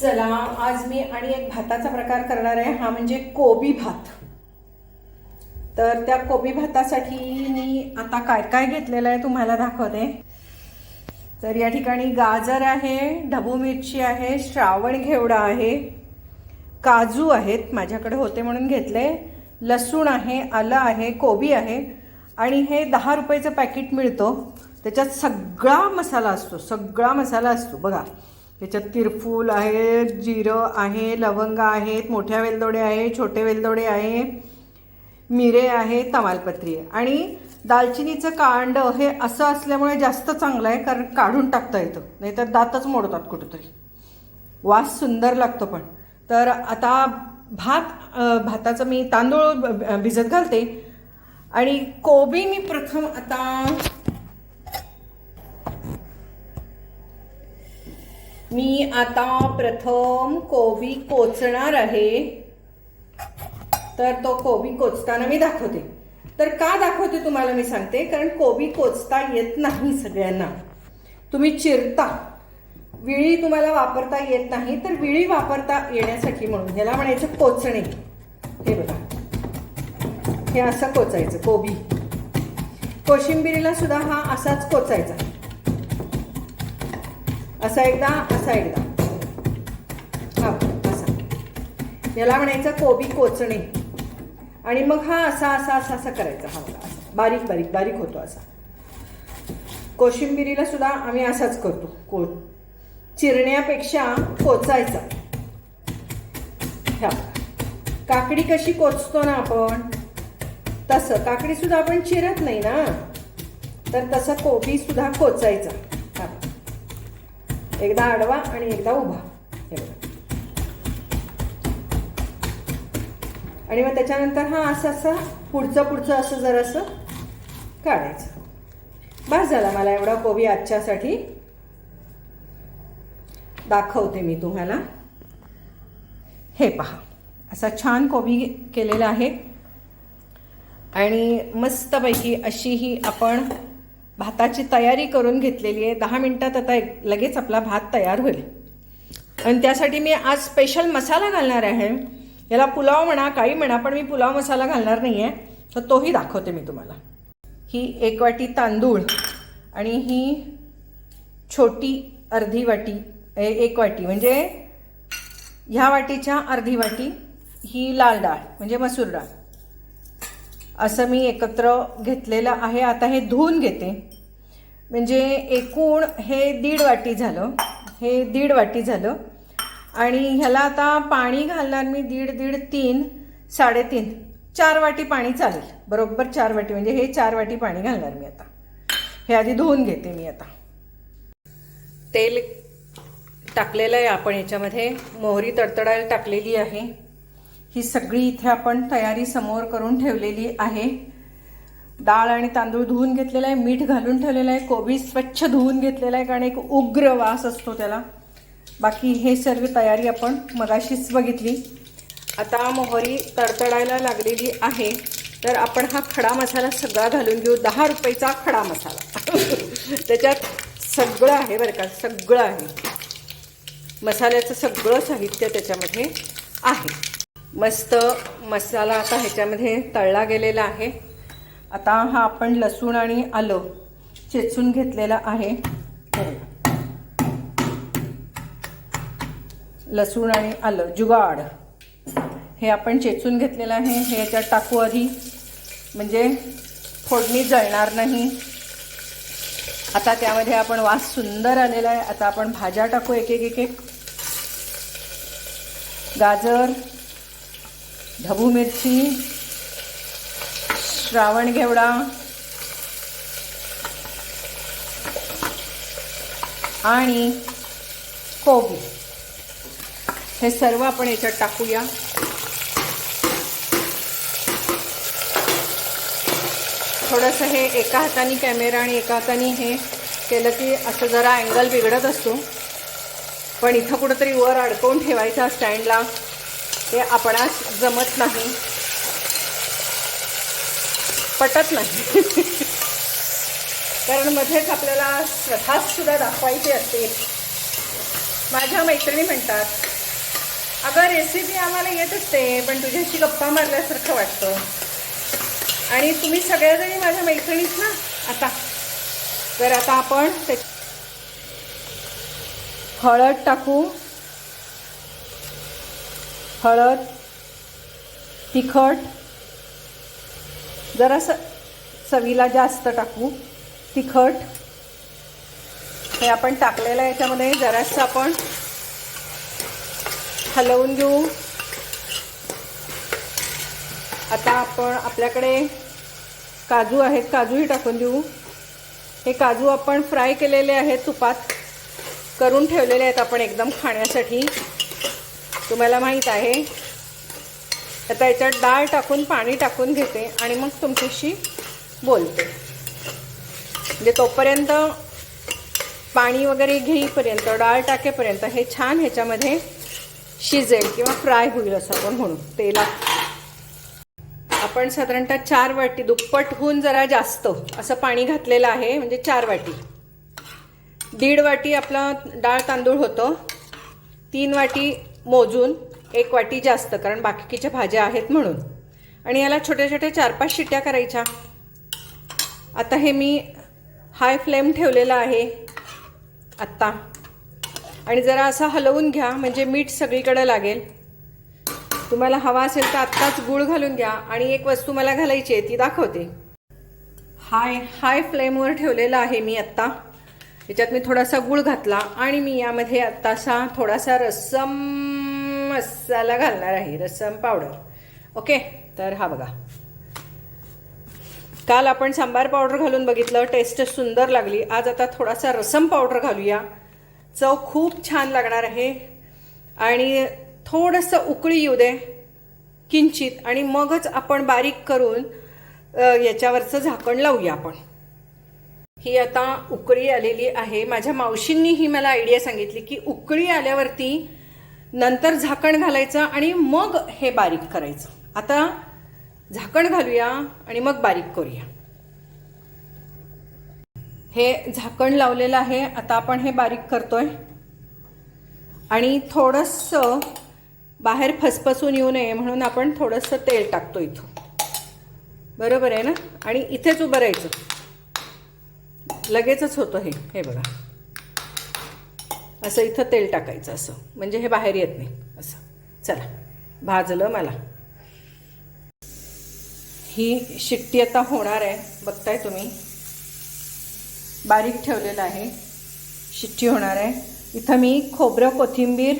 चला आज मी आणि एक भाताचा प्रकार करणार आहे. हा म्हणजे कोबी भात. तर त्या कोबी भातासाठी मी आता काय काय घेतलेलं आहे तुम्हाला दाखवते. तर या ठिकाणी गाजर आहे ढबू मिरची आहे श्रावण घेवडा आहे काजू आहेत माझ्याकडे होते म्हणून घेतले. लसूण आहे आलं आहे कोबी आहे. आणि हे दहा रुपयाचं पॅकेट मिळतो. त्याच्यात सगळा मसाला असतो सगळा मसाला असतो. बघा त्याच्यात तिरफूल आहे जिरं आहे लवंग आहेत मोठ्या वेलदोडे आहे छोटे वेलदोडे आहे मिरे आहे तमालपत्री आहे. आणि दालचिनीचं कांड हे असं असल्यामुळे जास्त चांगलं आहे कारण काढून टाकता येतं. नाहीतर दातच मोडतात कुठंतरी. वास सुंदर लागतो पण. तर आता भात भाताचं मी तांदूळ भिजत घालते. आणि कोबी मी प्रथम आता मी आता प्रथम कोबी कोचणार आहे. तर तो कोबी कोचताना मी दाखवते. तर का दाखवते तुम्हाला मी सांगते? कारण कोबी कोचता येत नाही सगळ्यांना. तुम्ही चिरता. विळी तुम्हाला वापरता येत नाही तर विळी वापरता येण्यासाठी म्हणून. ह्याला म्हणायचं कोचणे. हे बघा. हे असं कोचायचं कोबी. कोशिंबिरीला सुद्धा हा असाच कोचायचा. असा एकदा असा एकदा. हा असा. याला म्हणायचं कोबी कोचणे. आणि मग हा असा असा असा असा करायचा. हा बघा बारीक बारीक बारीक होतो असा. कोशिंबिरीला सुद्धा आम्ही असाच करतो. को चिरण्यापेक्षा कोचायचा. ह्या काकडी कशी कोचतो ना आपण? तसं. काकडी सुद्धा आपण चिरत नाही ना? तर तसं कोबी सुद्धा कोचायचा. एकदा आडवा आणि एकदा उभा. हे आणि मग त्याच्यानंतर हा असं असं पुढचं पुढचं असं जरासं काढायचं. बस झाला मला एवढा कोबी आजच्यासाठी. दाखवते मी तुम्हाला. हे पहा. असा छान कोबी केलेला आहे. आणि मस्तपैकी अशी ही आपण भाताची तयारी करून घेतलेली आहे. दहा मिनटात आता एक- लगेच आपला भात तयार होईल. आणि त्यासाठी मी आज स्पेशल मसाला घालणार आहे. याला पुलाव म्हणा काही म्हणा पण मी पुलाव मसाला घालणार नाही आहे तर तोही दाखवते मी तुम्हाला. ही एक वाटी तांदूळ आणि ही छोटी अर्धी वाटी ए- एक वाटी. म्हणजे ह्या वाटीच्या अर्धी वाटी ही लाल डाळ म्हणजे मसूर डाळ. असं मी एकत्र घेतलेलं आहे. आता हे धुवून घेते. म्हणजे एकूण हे दीड वाटी झालं. हे दीड वाटी झालं. आणि ह्याला आता पाणी घालणार मी दीड दीड तीन साडेतीन. चार वाटी पाणी चालेल. बरोबर चार वाटी. म्हणजे हे चार वाटी पाणी घालणार मी आता. हे आधी धुवून घेते मी आता. तेल टाकलेलं आहे आपण याच्यामध्ये. मोहरी तडतडायला टाकलेली आहे. ही सगळी इथे आपण तयारी समोर करून ठेवलेली आहे. डाळ आणि तांदूळ धुवून घेतलेला आहे मीठ घालून ठेवलेलं आहे कोबी स्वच्छ धुवून घेतलेला आहे कारण एक उग्र वास असतो त्याला. बाकी हे सर्व तयारी आपण मगाशीच बघितली. आता मोहरी तडतडायला लागलेली आहे. तर आपण हा खडा मसाला सगळा घालून घेऊ. दहा रुपयेचा खडा मसाला. त्याच्यात सगळं आहे बरं का सगळं आहे. मसाल्याचं सगळं साहित्य त्याच्यामध्ये आहे. मस्त मसाला आता ह्याच्यामध्ये तळला गेलेला आहे. आता हा आपण लसूण आणि आलं चेचून घेतलेला आहे. लसूण आणि आलं जुगाड. हे आपण चेचून घेतलेलं आहे. हे याच्यात टाकू आधी. म्हणजे फोडणी जळणार नाही. आता त्यामध्ये आपण वास सुंदर आलेला आहे. आता आपण भाज्या टाकू एक एक एक एक. गाजर ढबू मिरची श्रावण घेवडा आणि कोबी. हे सर्व आपण याच्यात टाकूया. थोडंसं हे एका हाताने कॅमेरा आणि एका हाताने हे केलं की असं जरा अँगल बिघडत असतो. पण इथं कुठंतरी वर अडकवून ठेवायचा स्टँडला. ते आपणास जमत नाही. पटत नाही. कारण मध्येच आपल्याला स्वतःच सुद्धा दाखवायची असते. माझ्या मैत्रिणी म्हणतात अगं रेसिपी आम्हाला येत असते पण तुझ्याशी गप्पा मारल्यासारखं वाटतं. आणि तुम्ही सगळ्याजणी माझ्या मैत्रिणीत ना? आता. तर आता आपण ते हळद टाकू. हळद तिखट जरासं चवीला जास्त टाकू तिखट. हे आपण टाकलेलं याच्यामध्ये जरासं आपण हलवून घेऊ. आता आपण आपल्याकडे काजू आहेत काजूही टाकून देऊ. हे काजू आपण फ्राय केलेले आहेत तुपात करून ठेवलेले आहेत आपण एकदम खाण्यासाठी. तुम्हाला माहीत आहे. आता याच्यात डाळ टाकून पाणी टाकून घेते आणि मग तुमच्याशी बोलते. म्हणजे तोपर्यंत पाणी वगैरे घेईपर्यंत डाळ टाकेपर्यंत हे छान ह्याच्यामध्ये शिजेल किंवा फ्राय होईल असं आपण म्हणू तेलात. आपण साधारणतः चार वाटी दुप्पटहून जरा जास्त असं पाणी घातलेलं आहे म्हणजे चार वाटी. दीड वाटी आपलं डाळ तांदूळ होतं. तीन वाटी मोजून एक वाटी जास्त कारण बाकीच्या भाज्या आहेत म्हणून. आणि याला छोट्या छोट्या चार पाच शिट्ट्या करायच्या. आता हे मी हाय फ्लेम ठेवलेला आहे. आत्ता. आणि जरा असा हलवून घ्या म्हणजे मीठ सगळीकडे लागेल. तुम्हाला हवा असेल तर आत्ताच गूळ घालून घ्या. आणि एक वस्तू मला घालायची आहे ती दाखवते. हाय हाय फ्लेमवर ठेवलेलं आहे मी आत्ता. याच्यात मी थोडासा गूळ घातला आणि मी यामध्ये आत्तासा थोडासा रस्सम मसाला घालणार आहे रस्सम पावडर. ओके? तर हा बघा. काल आपण सांबार पावडर घालून बघितलं टेस्ट सुंदर लागली. आज आता थोडासा रसम पावडर घालूया. चव खूप छान लागणार आहे. आणि थोडंसं उकळी येऊ दे किंचित. आणि मगच आपण बारीक करून याच्यावरचं झाकण लावूया आपण. ही आता उकळी आलेली आहे. माझ्या मावशींनी ही मला आयडिया सांगितली की उकळी आल्यावरती नंतर झाकण घालायचं आणि मग हे बारीक करायचं. आता झाकण घालूया आणि मग बारीक करूया. हे झाकण लावलेलं आहे. आता आपण हे बारीक करतोय. आणि थोडंसं बाहेर फसफसून येऊ नये म्हणून आपण थोडंसं तेल टाकतो इथं बरोबर आहे ना? आणि इथेच उभं राहायचं. लगेचच होतं हे. हे बघा. असं इथं तेल टाकायचं असं. म्हणजे हे बाहेर येत नाही. असं. चला. भाजलं मला. ही शिट्टी आता होणार आहे. बघताय तुम्ही. बारीक ठेवलेलं आहे. शिट्टी होणार आहे. इथं मी खोबरं कोथिंबीर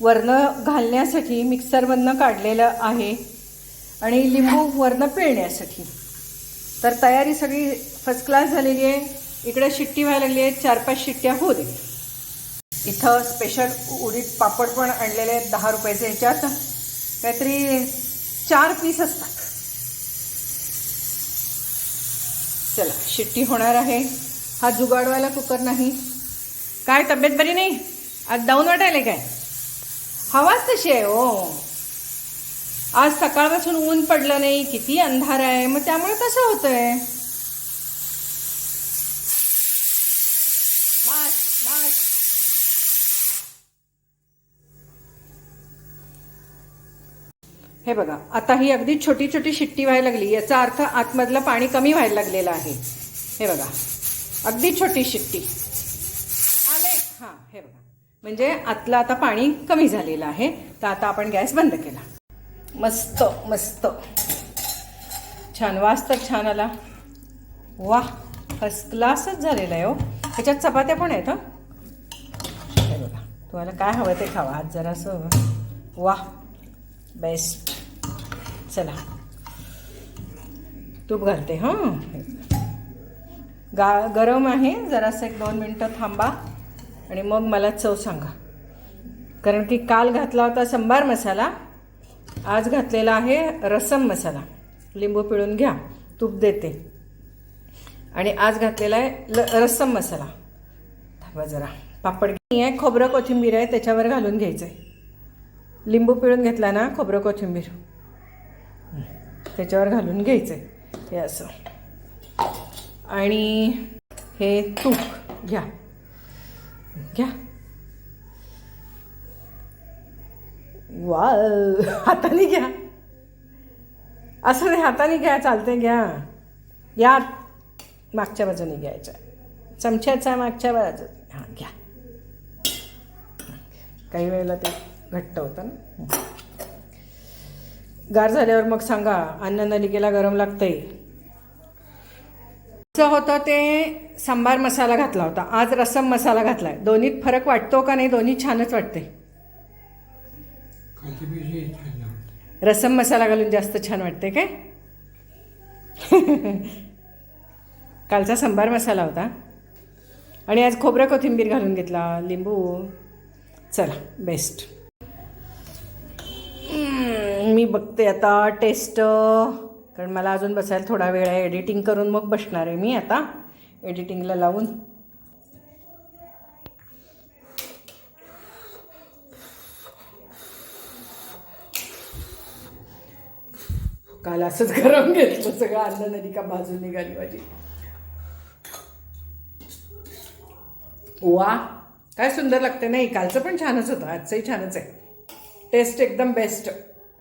वरनं घालण्यासाठी मिक्सरमधनं काढलेलं आहे. आणि लिंबू वरनं पिळण्यासाठी. तर तयारी सगळी फर्स्ट क्लास झालेली आहे. इकडे शिट्टी व्हायला लागली आहे. चार पाच शिट्ट्या होऊ दे. इथं स्पेशल उडीद पापड पण आणलेले आहेत. दहा रुपयाचे ह्याच्यात. काहीतरी चार पीस असतात. चला शिट्टी होणार आहे. हा जुगाडवायला कुकर नाही. काय तब्येत बरी नाही? आज डाऊन वाटायला काय? हवाच तशी आहे हो. आज सकाळपासून ऊन पडलं नाही. किती अंधार आहे. मग त्यामुळे कसं होतंय बस बस हे बघा आता ही अगदी छोटी छोटी शिट्टी व्हायला लागली. याचा अर्थ आतमधलं पाणी कमी व्हायला लागलेलं आहे. हे बघा. अगदी छोटी शिट्टी. आले. हां हे बघा. म्हणजे आतलं आता पाणी कमी झालेलं आहे. तर आता आपण गॅस बंद केला. मस्त मस्त. छान वास तर छान आला. वा फर्स्ट क्लासच झालेला आहे हो. त्याच्यात चपात्या पण आहेत हं? हे बघा. तुम्हाला काय हवं ते खावा. आज जरासं वा बेस्ट चला. तूप घालते हां? गा गरम आहे जरासं एक दोन मिनटं थांबा आणि मग मला चव सांगा. कारण की काल घातला होता संबार मसाला आज घातलेला आहे रसम मसाला. लिंबू पिळून घ्या तूप देते. आणि आज घातलेला आहे ल रसम मसाला. थांबा जरा. पापड आहे खोबरं कोथिंबीर आहे त्याच्यावर घालून घ्यायचं आहे लिंबू पिळून घेतला ना खोबरं कोथिंबीर. त्याच्यावर घालून घ्यायचं आहे हे असं. आणि हे तूप घ्या. घ्या. वा हाताने घ्या. असं नाही हाताने घ्या चालते घ्या. या. मागच्या बाजूने घ्यायच्या. चमच्याचा मागच्या बाजू. हां घ्या. काही वेळेला ते घट्ट होतं ना. गार झाल्यावर मग सांगा अन्न नलिकेला गरम लागतंय. असं होतं ते सांबार मसाला घातला होता. आज रसम मसाला घातलाय. दोन्हीत फरक वाटतो का नाही दोन्ही छानच वाटते रसम मसाला घालून जास्त छान वाटते काय? कालचा सांबार मसाला होता. आणि आज खोबरं कोथिंबीर घालून घेतला. लिंबू. चला बेस्ट मी बघते आता टेस्ट कारण मला अजून बसायला थोडा वेळ आहे. एडिटिंग करून मग बसणार आहे मी आता. एडिटिंगला लावून. काल असंच गरम घेतलं सगळं. अन्न नदी का बाजून निघाली माझी. वा. काय सुंदर लागते नाही? कालचं पण छानच होतं. आजचंही छानच आहे. टेस्ट एकदम बेस्ट